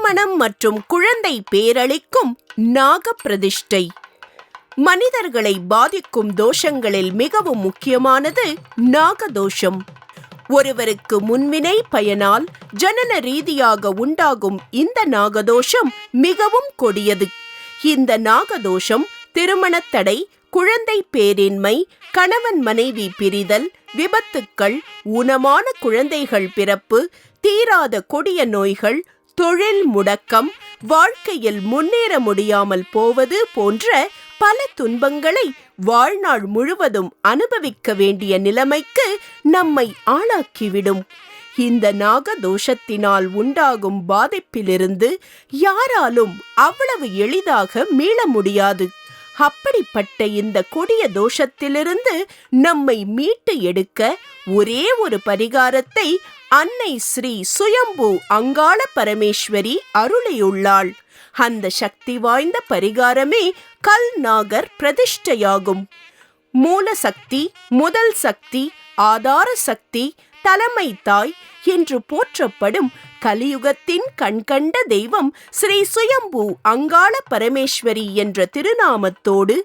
திருமணம் மற்றும் குழந்தை பேரளிக்கும் நாக பிரதிஷ்டை மனிதர்களை பாதிக்கும் தோஷங்களில் மிகவும் முக்கியமானது நாகதோஷம். ஒருவருக்கு முன்வினை பயனால் ஜனன ரீதியாக உண்டாகும் இந்த நாகதோஷம் மிகவும் கொடியது. இந்த நாகதோஷம் திருமணத்தடை குழந்தை பேரின்மை கணவன் மனைவி பிரிதல் விபத்துக்கள் ஊனமான குழந்தைகள் பிறப்பு தீராத கொடிய நோய்கள் தொழில் முடக்கம் வாழ்க்கையில் முன்னேற முடியாமல் போவது போன்ற பல துன்பங்களை வாழ்நாள் முழுவதும் அனுபவிக்க வேண்டிய நிலைமைக்கு நம்மை ஆளாக்கிவிடும். இந்த நாகதோஷத்தினால் உண்டாகும் பாதிப்பிலிருந்து யாராலும் அவ்வளவு எளிதாக மீள முடியாது. அப்படிப்பட்ட இந்த கொடிய தோஷத்திலிருந்து நம்மை மீட்டு எடுக்க ஒரே ஒரு பரிகாரத்தை அன்னை ஸ்ரீ சுயம்பு அங்காள பரமேஸ்வரி அருளியுள்ளாள். அந்த சக்தி வாய்ந்த பரிகாரமே கல் நாகர் பிரதிஷ்டையாகும். மூல சக்தி முதல் சக்தி ஆதார சக்தி தலைமை தாய் என்று போற்றப்படும் கலியுகத்தின் கண்கண்ட தெய்வம் ஸ்ரீ சுயம்பு அங்காள பரமேஸ்வரி என்ற திருநாமத்தோடு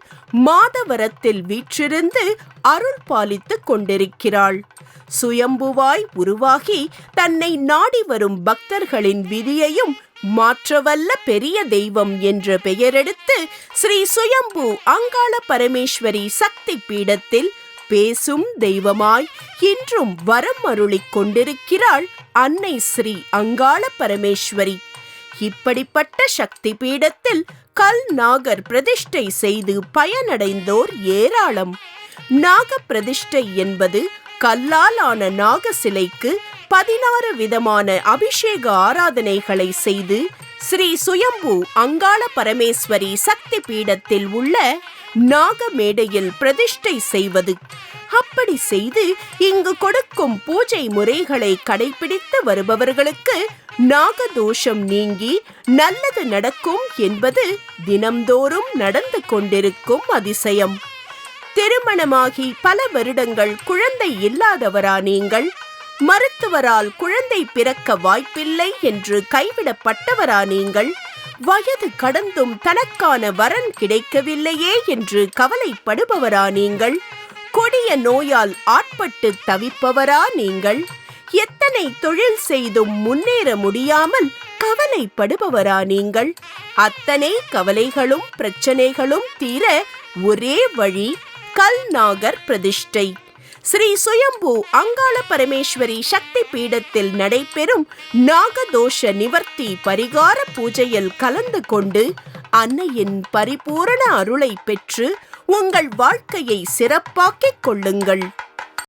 மாதவரத்தில் வீற்றிருந்து அருள் பாலித்துக் கொண்டிருக்கிறாள். சுயம்புவாய் உருவாகி தன்னை நாடி வரும் பக்தர்களின் விதியையும் மாற்றவல்ல பெரிய தெய்வம் என்ற பெயரெடுத்து ஸ்ரீ சுயம்பு அங்காள பரமேஸ்வரி சக்தி பீடத்தில் பேசும் தெய்வமாய் இன்றும் வரம் அருளிக் கொண்டிருக்கிறாள் அன்னை ஸ்ரீ அங்காள பரமேஸ்வரி இப்படிப்பட்ட சக்தி பீடத்தில் கல் நாகர் பிரதிஷ்டை செய்து பயனடைந்தோர் ஏராளம். நாக பிரதிஷ்டை என்பது கல்லால் ஆன நாக சிலைக்கு பதினாறு விதமான அபிஷேக ஆராதனைகளை செய்து ஸ்ரீ சுயம்பு அங்காள பரமேஸ்வரி சக்தி பீடத்தில் உள்ள நாக மேடையில் பிரதிஷ்டை செய்வது அப்படி செய்து இங்கு கொடுக்கும் பூஜை முறைகளை கடைபிடித்து வருபவர்களுக்கு நாகதோஷம் நீங்கி நல்லது நடக்கும் என்பது தினம்தோறும் நடந்து கொண்டிருக்கும் அதிசயம். திருமணமாகி பல வருடங்கள் குழந்தை இல்லாதவரா நீங்கள்? மருத்துவரால் குழந்தை பிறக்க வாய்ப்பில்லை என்று கைவிடப்பட்டவரா நீங்கள்? வயது கடந்தும் தனக்கான வரன் கிடைக்கவில்லையே என்று கவலைப்படுபவரா நீங்கள்? கொடிய நோயால் ஆட்பட்டு தவிப்பவரா நீங்கள்? எத்தனை தொழில் செய்தும் முன்னேற முடியாமல் கவலைப்படுபவரா நீங்கள்? அத்தனை கவலைகளும் பிரச்சனைகளும் தீர ஒரே வழி கல்நாகர் பிரதிஷ்டை. ஸ்ரீ சுயம்பு அங்காள பரமேஸ்வரி சக்தி பீடத்தில் நடைபெறும் நாகதோஷ நிவர்த்தி பரிகார பூஜையில் கலந்து கொண்டு அன்னையின் பரிபூரண அருளை பெற்று உங்கள் வாழ்க்கையை சிறப்பாக்கிக் கொள்ளுங்கள்.